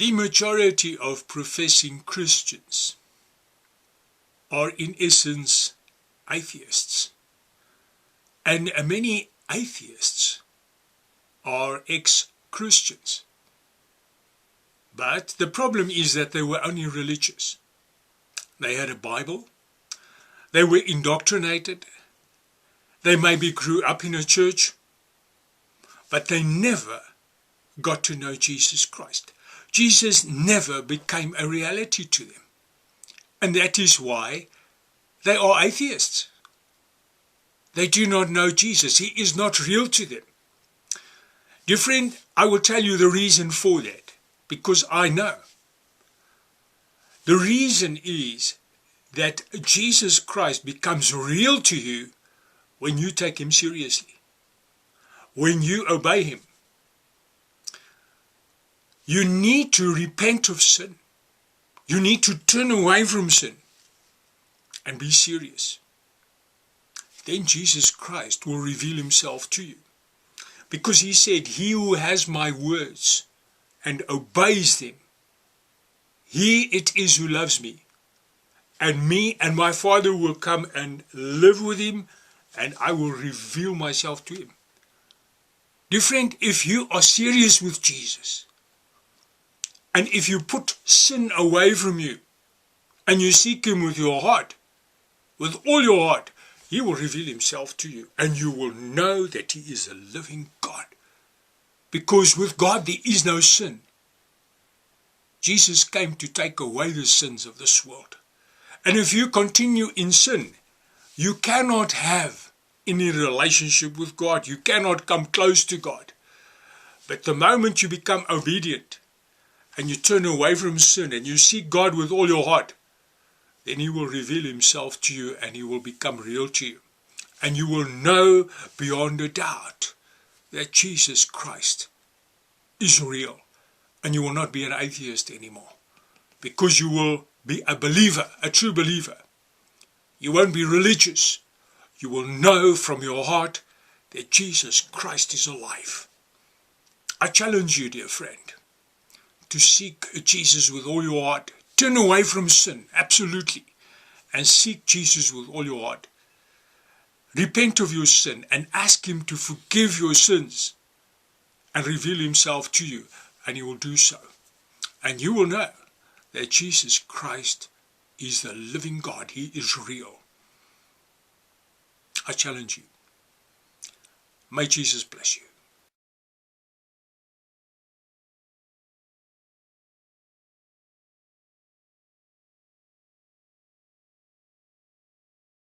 The majority of professing Christians are in essence atheists. And many atheists are ex-Christians. But the problem is that they were only religious. They had a Bible. They were indoctrinated. They maybe grew up in a church. But they never got to know Jesus Christ. Jesus never became a reality to them. And that is why they are atheists. They do not know Jesus. He is not real to them. Dear friend, I will tell you the reason for that, because I know. The reason is that Jesus Christ becomes real to you when you take him seriously, when you obey him. You need to repent of sin. You need to turn away from sin and be serious. Then Jesus Christ will reveal himself to you. Because he said, He who has my words and obeys them, he it is who loves me. And me and my Father will come and live with him, and I will reveal myself to him. Dear friend, if you are serious with Jesus, and if you put sin away from you, and you seek him with your heart, with all your heart, he will reveal himself to you, and you will know that he is a living God. Because with God there is no sin. Jesus came to take away the sins of this world. And if you continue in sin, you cannot have any relationship with God. You cannot come close to God. But the moment you become obedient and you turn away from sin and you seek God with all your heart, then he will reveal himself to you and he will become real to you. And you will know beyond a doubt that Jesus Christ is real. And you will not be an atheist anymore. Because you will be a believer, a true believer. You won't be religious. You will know from your heart that Jesus Christ is alive. I challenge you, dear friend, to seek Jesus with all your heart, Turn away from sin, absolutely, and seek Jesus with all your heart. Repent of your sin and ask Him to forgive your sins and reveal Himself to you, and He will do so. And you will know that Jesus Christ is the living God. He is real. I challenge you. May Jesus bless you.